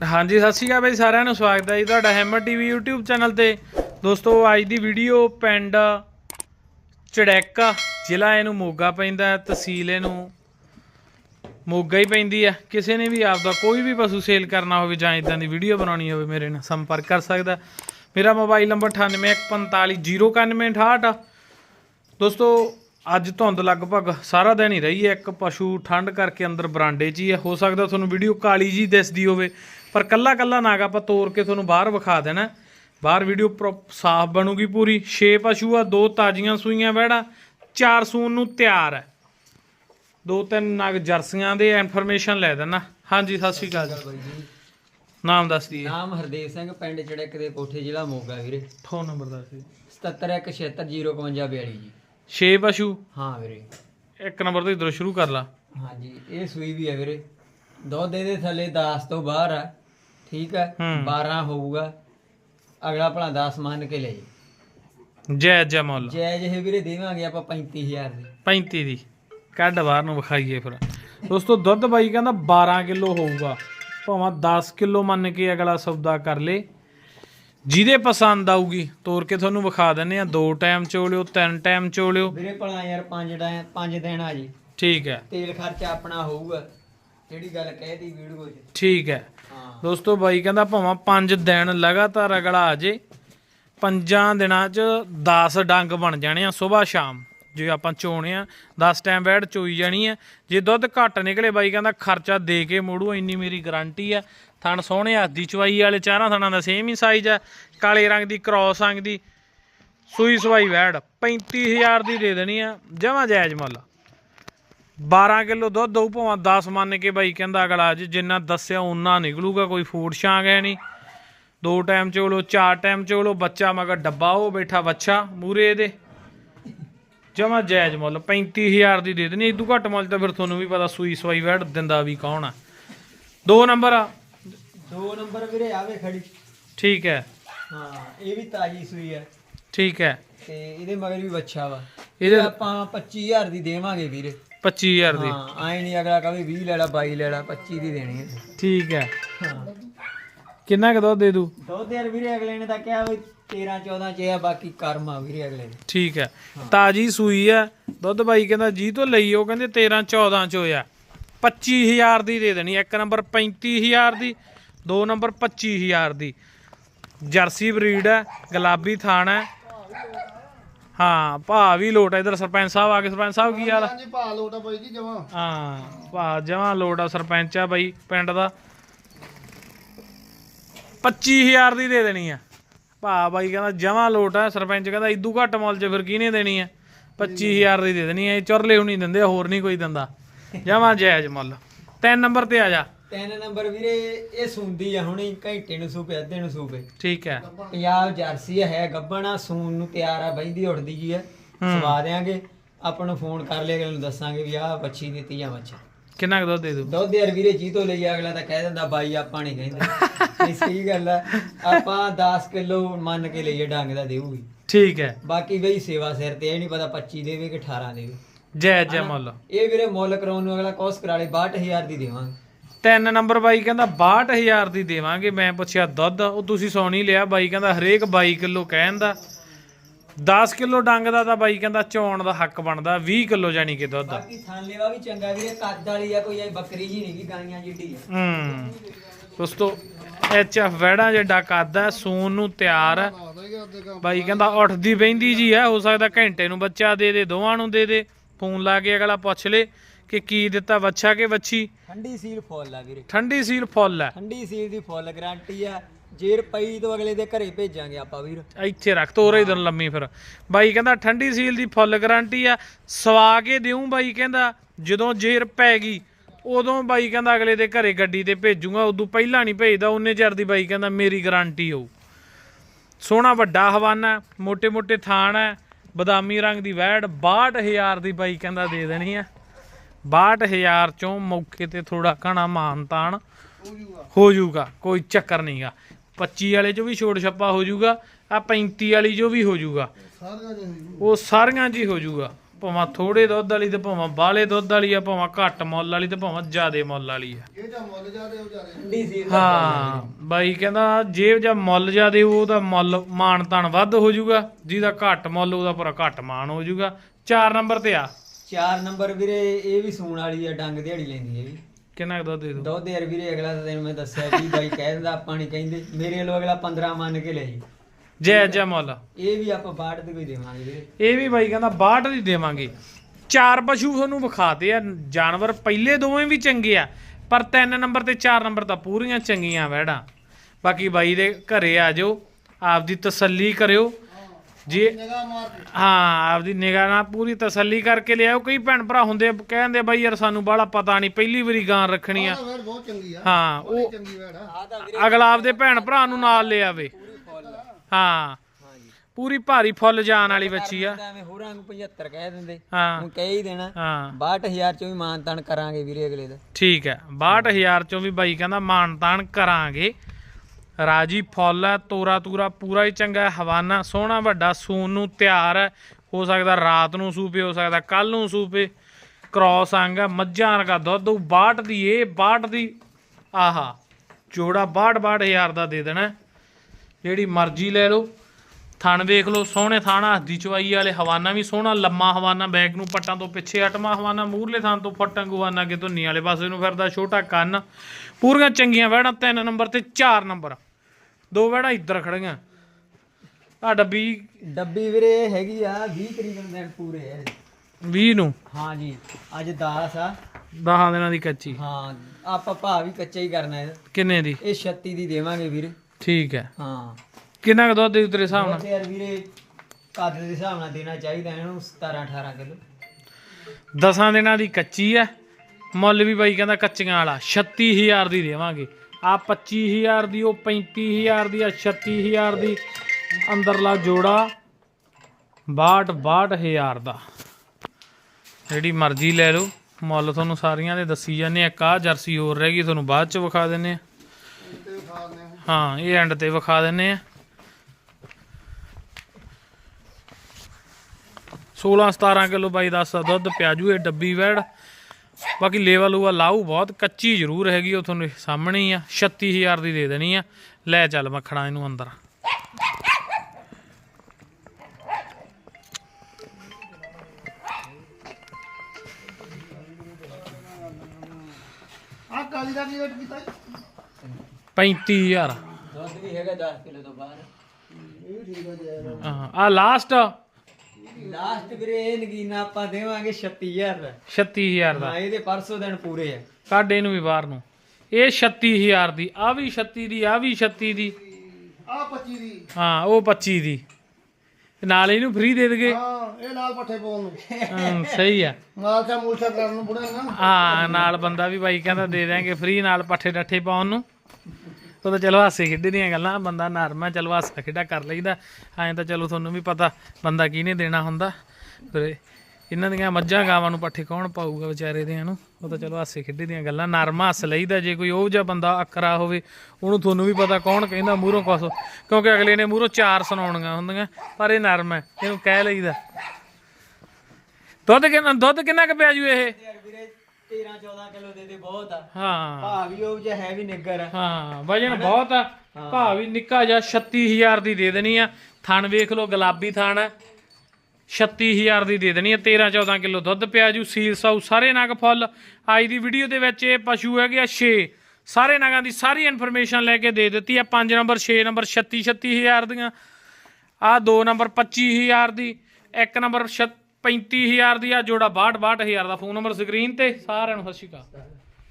ਹਾਂਜੀ, ਸਤਿ ਸ਼੍ਰੀ ਅਕਾਲ ਬਾਈ ਸਾਰਿਆਂ ਨੂੰ, ਸਵਾਗਤ ਹੈ ਜੀ ਤੁਹਾਡਾ ਹੈਮਰ ਟੀਵੀ YouTube ਚੈਨਲ ਤੇ। ਦੋਸਤੋ, ਅੱਜ ਦੀ ਵੀਡੀਓ ਪਿੰਡ ਚੜੈਕਾ, ਜ਼ਿਲ੍ਹਾ ਇਹਨੂੰ ਮੋਗਾ ਪੈਂਦਾ ਤਹਿਸੀਲ ਇਹਨੂੰ ਮੋਗਾ ਹੀ ਪੈਂਦੀ ਹੈ। ਕਿਸੇ ਨੇ ਵੀ ਆਪਦਾ ਕੋਈ ਵੀ ਪਸ਼ੂ ਸੇਲ ਕਰਨਾ ਹੋਵੇ ਜਾਂ ਇਦਾਂ ਦੀ ਵੀਡੀਓ ਬਣਾਉਣੀ ਹੋਵੇ, ਮੇਰੇ ਨਾਲ ਸੰਪਰਕ ਕਰ ਸਕਦਾ ਮੇਰਾ ਮੋਬਾਈਲ ਨੰਬਰ 9814509168 ਦੋਸਤੋ, ਅੱਜ ਧੁੰਦ ਲਗਭਗ ਸਾਰਾ ਦਿਨ ਹੀ ਰਹੀ ਹੈ। ਇੱਕ ਪਸ਼ੂ ਠੰਡ ਕਰਕੇ ਅੰਦਰ ਬਰਾਂਡੇ 'ਚ ਹੀ ਹੈ। ਹੋ ਸਕਦਾ ਤੁਹਾਨੂੰ ਵੀਡੀਓ ਕਾਲੀ ਜੀ ਦਿਸਦੀ ਹੋਵੇ। ਪਰ ਕੱਲਾ ਕੱਲਾ ਨਾਗ ਆਪਾਂ ਤੋੜ ਕੇ ਤੁਹਾਨੂੰ ਬਾਹਰ ਵਿਖਾ ਦੇਣਾ। ਬਾਹਰ ਵੀਡੀਓ ਸਾਫ਼ ਬਣੂਗੀ ਪੂਰੀ। 6 ਪਸ਼ੂ ਆ ਦੋ ਤਾਜ਼ੀਆਂ ਸੂਈਆਂ ਵਹਿੜਾ ਚਾਰ ਸੂਣ ਨੂੰ ਤਿਆਰ ਹੈ। ਦੋ ਤਿੰਨ ਨਗ ਜਰਸੀਆਂ ਦੇ ਇਨਫੋਰਮੇਸ਼ਨ ਲੈ ਦੇਣਾ। ਹਾਂਜੀ ਸਤਿ ਸ਼੍ਰੀ ਅਕਾਲ ਜੀ। ਨਾਮ ਦੱਸ ਦਈਏ। ਨਾਮ ਹਰਦੇਵ ਸਿੰਘ ਪਿੰਡ ਚੜਕ ਦੇ ਕੋਠੇ ਜ਼ਿਲ੍ਹਾ ਮੋਗਾ ਵੀਰੇ। ਫੋਨ ਨੰਬਰ ਦੱਸ ਦਈਏ। 77167052 ਜੀ। 6 ਪਸ਼ੂ? ਹਾਂ ਵੀਰੇ। ਇੱਕ ਨੰਬਰ ਤੋਂ ਇਧਰੋਂ ਸ਼ੁਰੂ ਕਰ ਲਾ। ਹਾਂਜੀ ਇਹ ਸੂਈ ਵੀ ਹੈ ਵੀਰੇ। ਦੁੱਧ ਇਹਦੇ ਥੱਲੇ 10 ਤੋਂ ਬਾਹਰ ਆ। ਠੀਕ ਹੈ? ਹੂੰ। 12 ਹੋਊਗਾ। ਅਗਲਾ ਭਲਾ 10 ਮੰਨ ਕੇ ਲੈ ਜੀ ਜੈ ਜੈ ਮੁੱਲ। ਜਾਇਜ਼ ਇਹ ਵੀਰੇ ਦੇਵਾਂਗੇ ਆਪਾਂ 35000 ਦੇ। 35 ਦੀ। ਕੱਢ ਬਾਹਰ ਨੂੰ ਵਿਖਾਈਏ ਫਿਰ। ਦੋਸਤੋ ਦੁੱਧ ਬਾਈ ਕਹਿੰਦਾ 12 ਕਿਲੋ ਹੋਊਗਾ। ਭਾਵੇਂ 10 ਕਿਲੋ ਮੰਨ ਕੇ ਅਗਲਾ ਸੌਦਾ ਕਰ ਲੇ। ਜਿਹਦੇ ਪਸੰਦ ਆਊਗੀ ਤੋਰ ਕੇ ਤੁਹਾਨੂੰ ਵਿਖਾ ਦਿੰਨੇ ਆ ਦੋ ਟਾਈਮ ਚੋਲਿਓ ਤਿੰਨ ਟਾਈਮ ਚੋਲਿਓ। ਵੀਰੇ ਭਲਾ ਯਾਰ 5 ਟਾਈਮ 5 ਦਿਨ ਆ ਜੀ। ਠੀਕ ਹੈ। ਤੇਲ ਖਰਚਾ ਆਪਣਾ ਹੋਊਗਾ। ਜਿਹੜੀ ਗੱਲ ਕਹਿਤੀ ਵੀਡੀਓ 'ਚ ਠੀਕ ਹੈ। ਹਾਂ। ਦੋਸਤੋ ਬਾਈ ਕਹਿੰਦਾ ਭਾਵੇਂ 5 ਦਿਨ ਲਗਾਤਾਰ ਅਗਲਾ ਆ ਜੇ ਪੰਜਾਂ ਦਿਨਾਂ 'ਚ 10 ਡੰਗ ਬਣ ਜਾਣੇ ਆ ਸਵੇਰ ਸ਼ਾਮ। ਜੇ ਆਪਾਂ ਚੋਣੇ ਆ 10 ਟਾਈਮ ਬੈਡ ਚੋਈ ਜਾਣੀ ਆ। ਜੇ ਦੁੱਧ ਘੱਟ ਨਿਕਲੇ ਬਾਈ ਕਹਿੰਦਾ ਖਰਚਾ ਦੇ ਕੇ ਮੋੜੂ ਇੰਨੀ ਮੇਰੀ ਗਾਰੰਟੀ ਆ। ਥਣ ਸੋਹਣੇ ਹੱਥ ਦੀ ਚਵਾਈ ਵਾਲੇ ਚਾਰਾਂ ਥਣਾਂ ਦਾ ਸੇਮ ਹੀ ਸਾਈਜ਼ ਆ। ਕਾਲੇ ਰੰਗ ਦੀ ਕ੍ਰੋਸ ਰੰਗ ਦੀ ਸੂਈ ਸਵਾਈ ਵੈੜ 35000 ਦੀ ਦੇ ਦੇਣੀ ਆ ਜਮਾ ਜਾਇਜ਼ ਮੁੱਲ। 12 ਕਿਲੋ ਦੁੱਧ ਦਊ ਭਾਵੇਂ 10 ਮੰਨ ਕੇ ਬਾਈ ਕਹਿੰਦਾ ਅਗਲਾ ਅੱਜ ਜਿੰਨਾ ਦੱਸਿਆ ਉਹਨਾਂ ਨਿਕਲੂਗਾ ਕੋਈ ਫੂਡ ਛਾਂਗ ਹੈ ਨਹੀਂ। ਦੋ ਟਾਈਮ ਚੋਲੋ ਚਾਰ ਟਾਈਮ ਚੋਲੋ ਬੱਚਾ ਮਗਰ ਡੱਬਾ ਉਹ ਬੈਠਾ ਬੱਚਾ ਮੂਰੇ ਇਹਦੇ। ਜਮਾ ਜਾਇਜ਼ ਮੁੱਲ 35000 ਦੀ ਦੇ ਦੇਣੀ ਇਦੋਂ ਘੱਟ ਮੁੱਲ ਤਾਂ ਫਿਰ ਤੁਹਾਨੂੰ ਵੀ ਪਤਾ ਸੂਈ ਸਵਾਈ ਵੈੜ ਦਿੰਦਾ ਵੀ ਕੌਣ ਆ। ਦੋ ਨੰਬਰ ਆ। ਦੋ ਨੰਬਰ ਵੀਰੇ ਆਵੇ ਖੜੀ। ਠੀਕ ਹੈ। ਹਾਂ ਇਹ ਵੀ ਤਾਜੀ ਸੂਈ ਹੈ। ਠੀਕ ਹੈ। ਤੇ ਇਹਦੇ ਮਗਰ ਵੀ ਬੱਚਾ ਵਾ। ਇਹਦੇ ਇਹ ਆਪਾਂ 25000 ਦੀ ਦੇਵਾਂਗੇ ਵੀਰੇ। 25000 ਦੀ। ਹਾਂ ਆਏ ਨਹੀਂ ਅਗਲਾ ਕਵੇ 20 ਲੈ ਲਾ 22 ਲੈ ਲਾ 25 ਦੀ ਦੇਣੀ ਹੈ। ਠੀਕ ਹੈ। ਹਾਂ। ਕਿੰਨਾ ਕੁ ਦੁੱਧ ਦੇ ਦੂ? ਦੁੱਧ ਯਾਰ ਵੀਰੇ ਅਗਲੇ ਨੇ ਤਾਂ ਕਿਹਾ ਵੀ 13 14 ਚ ਆ ਬਾਕੀ ਕਰਮ ਆ ਵੀਰੇ ਅਗਲੇ ਦੇ। ਠੀਕ ਹੈ। ਤਾਜੀ ਸੂਈ ਹੈ। ਦੁੱਧ ਬਾਈ ਕਹਿੰਦਾ ਜੀ ਤੋਂ ਲਈ ਉਹ ਕਹਿੰਦੇ 13 14 ਚ ਹੋਇਆ। 25000 ਦੀ ਦੇ ਦੇਣੀ ਇੱਕ ਨੰਬਰ 35000 ਦੀ ਦੋ ਨੰਬਰ 25000 ਦੀ। ਜਰਸੀ ਬਰੀਡ ਹੈ ਗੁਲਾਬੀ ਥਾਣ ਹੈ। ਹਾਂ ਭਾ ਵੀ ਲੋਟ ਹੈ ਇਧਰ ਸਰਪੰਚ ਸਾਹਿਬ ਆ ਗਏ। ਸਰਪੰਚ ਸਾਹਿਬ ਕੀ ਹਾਲ ਆ? ਹਾਂਜੀ ਭਾ ਲੋਟਾ ਬਾਈ ਜੀ ਜਮਾ। ਹਾਂ ਭਾ ਜਮਾਂ ਲੋਟ ਆ ਸਰਪੰਚ ਆ ਬਾਈ ਪਿੰਡ ਦਾ। 25000 ਦੀ ਦੇ ਦੇਣੀ ਆ। ਭਾ ਬਾਈ ਕਹਿੰਦਾ ਜਮਾਂ ਲੋਟ ਆ ਸਰਪੰਚ ਕਹਿੰਦਾ ਇਦੂ ਘੱਟ ਮੁੱਲ 'ਚ ਫਿਰ ਕਿਹਨੇ ਦੇਣੀ ਆ? 25000 ਦੀ ਦੇ ਦੇਣੀ ਆ ਇਹ ਚੁਰਲੇ ਹੁਣੀ ਦਿੰਦੇ ਆ ਹੋਰ ਨਹੀਂ ਕੋਈ ਦਿੰਦਾ। ਜਮਾਂ ਜਾਇਜ਼ ਮੁੱਲ। ਤਿੰਨ ਨੰਬਰ ਤੇ ਆ ਜਾ। ਤਿੰਨ ਨੰਬਰ ਵੀਰੇ ਇਹ ਸੁੰਦੀ ਆ ਹੁਣੇ ਘੰਟੇ ਨੂੰ ਸੂਪੇ ਅੱਧੇ ਨੂੰ ਸੂਪੇ। ਠੀਕ ਹੈ। ਪੰਜਾਬ ਜਰਸੀ ਹੈ ਗੱਬਣਾ ਸੂਨ ਨੂੰ ਤਿਆਰ ਆ ਬੈਂਦੀ ਉੱਡਦੀ ਜੀ ਹੈ। ਸਵਾ ਦੇਾਂਗੇ ਆਪਾਂ ਨੂੰ ਫੋਨ ਕਰ ਲਿਆ ਅਗਲੇ ਨੂੰ ਦੱਸਾਂਗੇ ਵੀ ਆਹ ਬੱਚੀ ਦਿੱਤੀ ਜਾਂ ਬੱਚਾ ਕਿੰਨਾ ਕੁ ਦੁੱਧ ਦੇ ਦੂ ਦੁੱਧ ਯਾਰ ਵੀਰੇ ਜੀ ਤੋਂ ਲਈ ਅਗਲਾ ਤਾਂ ਕਹਿ ਦਿੰਦਾ ਬਾਈ ਆਪਾਂ ਨਹੀਂ ਕਹਿੰਦੇ। ਇਹ ਸਹੀ ਗੱਲ ਆ ਆਪਾਂ 10 ਕਿਲੋ ਮੰਨ ਕੇ ਲਈਏ ਡੰਗ ਦਾ ਦੇਊਗੀ ਠੀਕ ਹੈ। ਬਾਕੀ ਬਈ ਸੇਵਾ ਸਿਰ ਤੇ ਇਹ ਨਹੀਂ ਪਤਾ 25 ਦੇਵੇ ਕਿ 18 ਦੇਵੇ। ਜਾਇਜ਼ ਜੈ ਮੁੱਲ। ਇਹ ਵੀਰੇ ਮੁੱਲ ਕਰਾਉਣ ਨੂੰ ਅਗਲਾ ਕੋਸ ਕਰਾ ਲੇ 62000 ਦੀ ਦੇਵਾਂਗੇ। ਤਿੰਨ ਨੰਬਰ ਬਾਈ ਕਹਿੰਦਾ 62000 ਦੀ ਦੇਵਾਂਗੇ ਮੈਂ ਪੁੱਛਿਆ ਦੁੱਧ ਉਹ ਤੁਸੀਂ ਸੌਣ ਲਿਆ ਬਾਈ ਕਹਿੰਦਾ ਹਰੇਕ 22 ਕਿਲੋ ਕਹਿੰਦਾ 10 ਕਿਲੋ ਡੰਗ ਦਾ ਤਾਂ ਬਾਈ ਕਹਿੰਦਾ ਚੌਣ ਦਾ ਹੱਕ ਬਣਦਾ 20 ਕਿਲੋ ਜਾਨੀ ਕਿ ਦੁੱਧ। ਬਾਕੀ ਥਾਂ ਲੈਵਾ ਵੀ ਚੰਗਾ ਵੀਰੇ ਕੱਦ ਵਾਲੀ ਆ ਕੋਈ ਐ ਬੱਕਰੀ ਜੀ ਨਹੀਂ ਗੀ ਗਾਈਆਂ ਜਿੱਡੀ ਆ। ਹੂੰ। ਦੋਸਤੋ ਐਚ ਐਫ ਵੈੜਾ ਜਿਹੜਾ ਕਰਦਾ ਸੂਨ ਨੂੰ ਤਿਆਰ ਆ। ਬਾਈ ਕਹਿੰਦਾ ਉੱਠਦੀ ਬਹਿੰਦੀ ਜੀ ਹੈ ਹੋ ਸਕਦਾ ਘੰਟੇ ਨੂੰ ਬੱਚਾ ਦੇ ਦੇ ਦੋਵਾਂ ਨੂੰ ਦੇ ਦੇ। ਫੋਨ ਲਾ ਕੇ ਅਗਲਾ ਪੁੱਛ ਲੇ। ਕਿ ਕੀ ਦਿੱਤਾ? ਵੱਛਾ ਕੇ ਵੱਛੀ? ਠੰਡੀ ਸੀਲ ਫੁੱਲ ਆ ਵੀਰੇ। ਠੰਡੀ ਸੀਲ ਫੁੱਲ ਹੈ। ਠੰਡੀ ਸੀਲ ਦੀ ਫੁੱਲ ਗਾਰੰਟੀ ਆ। ਜੇਰ ਪਈ ਤੋਂ ਅਗਲੇ ਦੇ ਘਰੇ ਭੇਜਾਂਗੇ ਆਪਾਂ ਵੀਰ। ਇੱਥੇ ਰੱਖ ਤੋਰੇ ਦਿਨ ਲੰਮੀ ਫਿਰ। ਬਾਈ ਕਹਿੰਦਾ ਠੰਡੀ ਸੀਲ ਦੀ ਫੁੱਲ ਗਾਰੰਟੀ ਆ। ਸਵਾ ਕੇ ਦੇਉਂ ਬਾਈ ਕਹਿੰਦਾ ਜਦੋਂ ਜੇਰ ਪੈ ਗਈ ਉਦੋਂ ਬਾਈ ਕਹਿੰਦਾ ਅਗਲੇ ਦੇ ਘਰੇ ਗੱਡੀ ਤੇ ਭੇਜੂਗਾ। ਉਦੋਂ ਪਹਿਲਾਂ ਨਹੀਂ ਭੇਜਦਾ ਉਹਨੇ ਚਿਰ ਦੀ ਬਾਈ ਕਹਿੰਦਾ ਮੇਰੀ ਗਾਰੰਟੀ ਹੋਊ। ਸੋਹਣਾ ਵੱਡਾ ਹਵਾਨਾ ਮੋٹے ਮੋٹے ਥਾਣ ਹੈ ਬਦਾਮੀ ਰੰਗ ਦੀ ਵੈੜ 62000 ਦੀ ਬਾਈ ਕਹਿੰਦਾ ਦੇ ਦੇਣੀ ਆ। 62000 ਚੋਂ ਮੌਕੇ ਤੇ ਥੋੜਾ ਘਣਾ ਮਾਨ ਤਾਨ ਹੋ ਜਾਊਗਾ ਕੋਈ ਚੱਕਰ ਨਹੀਂਗਾ 25 ਵਾਲੇ ਚੋਂ ਵੀ ਛੋੜ ਛੱਪਾ ਹੋ ਜਾਊਗਾ ਆ 35 ਵਾਲੀ ਚੋਂ ਵੀ ਹੋ ਜਾਊਗਾ। ਉਹ ਸਾਰੀਆਂ 'ਚ ਹੀ ਹੋ ਜਾਊਗਾ। ਭਾਵੇਂ ਥੋੜੇ ਦੁੱਧ ਵਾਲੀ ਤੇ ਭਾਵੇਂ ਬਾਹਲੇ ਦੁੱਧ ਵਾਲੀ ਆ ਭਾਵੇਂ ਘੱਟ ਮੁੱਲ ਵਾਲੀ ਤੇ ਭਾਵੇਂ ਜ਼ਿਆਦੇ ਮੁੱਲ ਵਾਲੀ ਆ। ਇਹ ਜਾਂ ਮੁੱਲ ਜਾਦੇ ਉਹ ਸੀ ਹਾਂ ਬਾਈ ਕਹਿੰਦਾ ਜੇ ਜਾਂ ਮੁੱਲ ਜ਼ਿਆਦੇ ਉਹਦਾ ਮੁੱਲ ਮਾਣ ਤਾਣ ਵੱਧ ਹੋ ਜਾਊਗਾ ਜਿਹਦਾ ਘੱਟ ਮੁੱਲ ਉਹਦਾ ਪੂਰਾ ਘੱਟ ਮਾਣ ਹੋ ਜਾਊਗਾ। 4 ਨੰਬਰ ਤੇ ਆ। ਚਾਰ ਨੰਬਰ ਵੀਰੇ ਇਹ ਵੀ ਸੂਣ ਵਾਲੀ ਆ ਡੰਗ ਦਿਹਾੜੀ ਲੈਂਦੀ ਹੈ ਵੀ। ਕਿੰਨਾ ਕੁ ਦੁੱਧ ਦੇ ਦੂ ਦੁੱਧ ਯਾਰ ਵੀਰੇ ਅਗਲਾ ਤਾਂ ਤੈਨੂੰ ਮੈਂ ਦੱਸਿਆ ਵੀ ਬਾਈ ਕਹਿ ਦਿੰਦਾ ਆਪਾਂ ਨਹੀਂ ਕਹਿੰਦੇ। ਮੇਰੇ ਵੱਲੋਂ ਅਗਲਾ 15 ਮੰਨ ਕੇ ਲੈ ਜੀ। ਜੈ ਜੈ ਮੁੱਲ। ਇਹ ਵੀ ਆਪਾਂ ਬਾੜ ਤੇ ਕੋਈ ਦੇਵਾਂਗੇ ਵੀਰੇ। ਇਹ ਵੀ ਬਾਈ ਕਹਿੰਦਾ 62 ਦੀ ਦੇਵਾਂਗੇ। ਚਾਰ ਪਸ਼ੂ ਤੁਹਾਨੂੰ ਵਿਖਾਤੇ ਆ ਜਾਨਵਰ ਪਹਿਲੇ ਦੋਵੇਂ ਵੀ ਚੰਗੇ ਆ ਪਰ ਤਿੰਨ ਨੰਬਰ ਤੇ ਚਾਰ ਨੰਬਰ ਤਾਂ ਪੂਰੀਆਂ ਚੰਗੀਆਂ ਵੈੜਾਂ। ਬਾਕੀ ਬਾਈ ਦੇ ਘਰੇ ਆ ਜਾਓ ਆਪਦੀ ਤਸੱਲੀ ਕਰਿਓ ਜੇ ਨਿਗਾਹ ਮਾਰ ਕੇ ਹਾਂ ਆਪਦੀ ਨਿਗਾਹ ਨਾਲ ਪੂਰੀ ਤਸੱਲੀ ਕਰਕੇ ਲਿਆਓ। ਕਈ ਭੈਣ ਭਰਾ ਹੁੰਦੇ ਆ, ਕਹਿੰਦੇ ਬਾਈ ਯਾਰ ਸਾਨੂੰ ਬਾਹਲਾ ਪਤਾ ਨਹੀਂ ਪਹਿਲੀ ਵਾਰੀ ਗਾਂ ਰੱਖਣੀ ਆ। ਆਹ ਵੇੜ ਬਹੁਤ ਚੰਗੀ ਆ। ਹਾਂ ਉਹ ਚੰਗੀ ਵੇੜ ਆ। ਆ ਤਾਂ ਅਗਲਾ ਆਪਦੇ ਭੈਣ ਭਰਾ ਨੂੰ ਨਾਲ ਲੈ ਆਵੇ। ਹਾਂ ਪੂਰੀ ਭਾਰੀ ਫੁੱਲ ਜਾਣ ਵਾਲੀ ਬੱਚੀ ਆ। ਐਵੇਂ ਹੋਰਾਂ ਨੂੰ 75 ਕਹਿ ਦਿੰਦੇ। ਹਾਂ। ਹੁਣ ਕਹਿ ਹੀ ਦੇਣਾ। ਹਾਂ। 62000 ਚੋਂ ਵੀ ਮਾਨਤਾਨ ਕਰਾਂਗੇ ਵੀਰੇ ਅਗਲੇ ਦਾ। ਠੀਕ ਹੈ 62000 ਚੋਂ ਵੀ ਬਾਈ ਕਹਿੰਦਾ ਮਾਣ ਤਾਣ ਕਰਾਂਗੇ। ਰਾਜੀ ਫੁੱਲ ਹੈ, ਤੋਰਾ ਤੂਰਾ ਪੂਰਾ ਹੀ ਚੰਗਾ ਹਵਾਨਾ ਸੋਹਣਾ ਵੱਡਾ ਸੂਨ ਨੂੰ ਤਿਆਰ ਹੈ। ਹੋ ਸਕਦਾ ਰਾਤ ਨੂੰ ਸੂਪੇ, ਹੋ ਸਕਦਾ ਕੱਲ ਨੂੰ ਸੂਪੇ। ਕ੍ਰੋਸ ਅੰਗ ਹੈ, ਮੱਝਾਂ ਵਰਗਾ ਦੁੱਧ, ਉਹ 62 ਦੀ, ਇਹ 62 ਦੀ, ਆਹਾ, ਜੋੜਾ 62 62000 ਦਾ ਦੇ ਦੇਣਾ। ਜਿਹੜੀ ਮਰਜ਼ੀ ਲੈ ਲਓ। ਥਣ ਵੇਖ ਲਓ, ਸੋਹਣੇ ਥਾਣਾ ਹੱਦੀ ਚਵਾਈ ਵਾਲੇ ਹਵਾਨਾ ਵੀ ਸੋਹਣਾ, ਲੰਮਾ ਹਵਾਨਾ, ਬੈਕ ਨੂੰ ਪੱਟਾਂ ਤੋਂ ਪਿੱਛੇ ਅਟਮਾ ਹਵਾਨਾ ਮੂਰਲੇ ਥਾਂ ਤੋਂ ਫੱਟਾਂ ਗੁਵਾਨਾ ਕਿ ਧੁੰਨੀ ਵਾਲੇ ਪਾਸੇ ਨੂੰ ਫਿਰਦਾ, ਛੋਟਾ ਕੰਨ। ਪੂਰੀਆਂ ਚੰਗੀਆਂ ਵਹਿਣਾ, ਤਿੰਨ ਨੰਬਰ ਤੇ ਚਾਰ ਨੰਬਰ। ਦੋ ਵਹਿੜਾਂ ਇੱਧਰ ਖੜੀਆਂ। ਆ ਡੱਬੀ ਡੱਬੀ ਵੀਰੇ ਇਹ ਹੈਗੀ ਆ 20 ਤਰੀਕ ਦਿਨ ਪੂਰੇ ਆ 20 ਨੂੰ? ਹਾਂ ਜੀ ਅੱਜ 10 ਆ। 10 ਦਿਨਾਂ ਦੀ ਕੱਚੀ। ਹਾਂ ਆਪਾਂ ਭਾ ਵੀ ਕੱਚਾ ਹੀ ਕਰਨਾ ਹੈ ਕਿੰਨੇ ਦੀ? ਇਹ 36 ਦੀ ਦੇਵਾਂਗੇ ਵੀਰੇ। ਠੀਕ ਹੈ। ਹਾਂ। ਕਿੰਨਾ ਕੁ ਦੁੱਧ ਦੇ ਤੇਰੇ ਹਿਸਾਬ ਨਾਲ? ਯਾਰ ਵੀਰੇ ਕੱਦ ਦੇ ਹਿਸਾਬ ਨਾਲ ਦੇਣਾ ਚਾਹੀਦਾ ਇਹਨੂੰ 17 18 ਕਿਲੋ। ਦਸਾਂ ਦਿਨਾਂ ਦੀ ਕੱਚੀ ਹੈ। ਮੁੱਲ ਵੀ ਬਾਈ ਕਹਿੰਦਾ ਕੱਚੀਆਂ ਵਾਲਾ 36000 ਦੀ ਦੇਵਾਂਗੇ। ਆ 25000 ਦੀ, ਉਹ 35000 ਦੀ, ਆ 36000 ਦੀ ਅੰਦਰਲਾ ਜੋੜਾ 62 62000 ਦਾ। ਜਿਹੜੀ ਮਰਜ਼ੀ ਲੈ ਲਓ। ਮੁੱਲ ਤੁਹਾਨੂੰ ਸਾਰੀਆਂ ਦੇ ਦੱਸੀ ਜਾਂਦੇ ਆ। ਕਾ ਜਰਸੀ ਹੋਰ ਰਹਿ ਗਈ, ਤੁਹਾਨੂੰ ਬਾਅਦ ਚ ਵਿਖਾ ਦਿੰਨੇ ਆ। ਹਾਂ, ਇਹ ਐਂਡ ਤੇ ਵਿਖਾ ਦਿੰਨੇ ਆ। 16 17 ਕਿਲੋ ਬਾਈ ਦੱਸ ਦਾ ਦੁੱਧ, ਪਿਆਜੂ, ਇਹ ਡੱਬੀ ਵੈੜ। ਬਾਕੀ ਲੇਵਲ ਉਹ ਲਾਊ ਬਹੁਤ ਕੱਚੀ ਜ਼ਰੂਰ ਹੈਗੀ ਉਹ ਤੁਹਾਨੂੰ ਸਾਹਮਣੇ ਹੀ ਆ 36000 ਦੀ ਦੇ ਦੇਣੀ ਆ। ਲੈ ਚੱਲ ਮੱਖਣਾ ਇਹਨੂੰ ਅੰਦਰ। ਆ ਕਾਲੀ ਦਾ ਕੀ ਰੇਟ ਕੀਤਾ ਜੀ? 35000 ਦੁੱਧ ਵੀ ਹੈਗਾ 10 ਕਿਲੋ ਤੋਂ ਬਾਹਰ। ਇਹ ਠੀਕ ਆ ਜੀ। ਹਾਂ ਆ ਲਾਸਟ ਲਾਸਟ ਵੀਰੇ ਇਹ ਨਗੀਨਾ ਆਪਾਂ ਦੇਵਾਂਗੇ 36000 ਦਾ। 36000 ਦਾ। ਹਾਂ ਇਹਦੇ ਪਰਸੋਂ ਦਿਨ ਪੂਰੇ ਆ। ਕੱਢ ਇਹਨੂੰ ਵੀ ਬਾਹਰ ਨੂੰ। ਇਹ 36000 ਦੀ ਆ ਵੀ 36 ਦੀ ਆ ਵੀ 36 ਦੀ। ਆ 25 ਦੀ। ਹਾਂ ਉਹ 25 ਦੀ। ਤੇ ਨਾਲ ਇਹਨੂੰ ਫ੍ਰੀ ਦੇ ਦੇਗੇ। ਹਾਂ ਇਹ ਨਾਲ ਪੱਠੇ ਪਾਉਣ ਨੂੰ। ਹਮ, ਸਹੀ ਆ। ਨਾਲ ਚਾ ਮੂਲਚਾ ਕਰਨ ਨੂੰ ਬੁੜਾ ਨਾ। ਹਾਂ ਨਾਲ ਬੰਦਾ ਵੀ ਬਾਈ ਕਹਿੰਦਾ ਦੇ ਦਿਆਂਗੇ ਫ੍ਰੀ ਨਾਲ ਪੱਠੇ ਡੱਠੇ ਪਾਉਣ ਨੂੰ। ਉਹ ਤਾਂ ਚਲੋ ਹਾਸੇ ਖੇਡੇ ਦੀਆਂ ਗੱਲਾਂ, ਬੰਦਾ ਨਰਮ ਹੈ, ਚਲੋ ਹਾਸਾ ਖੇਡਾ ਕਰ ਲਈਦਾ। ਐਂ ਤਾਂ ਚਲੋ ਤੁਹਾਨੂੰ ਵੀ ਪਤਾ ਬੰਦਾ ਕਿਹਨੇ ਦੇਣਾ ਹੁੰਦਾ। ਫਿਰ ਇਹਨਾਂ ਦੀਆਂ ਮੱਝਾਂ ਗਾਵਾਂ ਨੂੰ ਪੱਠੇ ਕੌਣ ਪਾਊਗਾ ਵਿਚਾਰੇ ਦਿਆਂ ਨੂੰ? ਉਹ ਤਾਂ ਚਲੋ ਹਾਸੇ ਖੇਡੇ ਦੀਆਂ ਗੱਲਾਂ, ਨਰਮ ਹੱਸ ਲਈਦਾ ਜੇ ਕੋਈ ਉਹ ਜਿਹਾ ਬੰਦਾ ਅਕਰਾ ਹੋਵੇ, ਉਹਨੂੰ ਤੁਹਾਨੂੰ ਵੀ ਪਤਾ ਕੌਣ ਕਹਿੰਦਾ ਮੂਹਰੋਂ ਕੁਛ। ਕਿਉਂਕਿ ਅਗਲੇ ਨੇ ਮੂਹਰੋਂ ਚਾਰ ਸੁਣਾਉਣੀਆਂ ਹੁੰਦੀਆਂ, ਪਰ ਇਹ ਨਰਮ ਹੈ, ਇਹਨੂੰ ਕਹਿ ਲਈਦਾ। ਦੁੱਧ ਕਿੰਨਾ ਦੁੱਧ ਕਿੰਨਾ ਕੁ ਪਿਆ ਜੂ ਇਹ? 13 14 ਕਿਲੋ ਦੇ ਦੇ ਬਹੁਤ ਆ। ਹਾਂ। ਭਾ ਵੀ ਉਹ ਜਿਹਾ ਹੈ ਵੀ ਨਿੱਗਰ ਆ। ਹਾਂ ਵਜਨ ਬਹੁਤ ਆ। ਭਾਅ ਵੀ ਨਿੱਕਾ ਜਿਹਾ 36000 ਦੀ ਦੇ ਦੇਣੀ ਆ। ਥਣ ਵੇਖ ਲਓ ਗੁਲਾਬੀ ਥਣ ਹੈ 36000 ਦੀ ਦੇ ਦੇਣੀ ਆ। 13 14 ਕਿਲੋ ਦੁੱਧ ਪਿਆ ਜੂ ਸੀਲ ਸਾਊ ਸਾਰੇ ਨਗ ਫੁੱਲ। ਅੱਜ ਦੀ ਵੀਡੀਓ ਦੇ ਵਿੱਚ ਇਹ ਪਸ਼ੂ ਹੈਗੇ ਆ 6 ਸਾਰੇ ਨਗਾਂ ਦੀ ਸਾਰੀ ਇਨਫੋਰਮੇਸ਼ਨ ਲੈ ਕੇ ਦੇ ਦਿੱਤੀ ਆ। 5 ਨੰਬਰ 6 ਨੰਬਰ 36 36000 ਦੀਆਂ। ਆ 2 ਨੰਬਰ 25000 ਦੀ। 1 ਨੰਬਰ 35000 ਦੀ ਆ ਜੋੜਾ 62 62000 ਦਾ ਫੋਨ ਨੰਬਰ ਸਕਰੀਨ ਤੇ ਸਾਰਿਆਂ ਨੂੰ ਸਤਿ ਸ਼੍ਰੀ ਅਕਾਲ।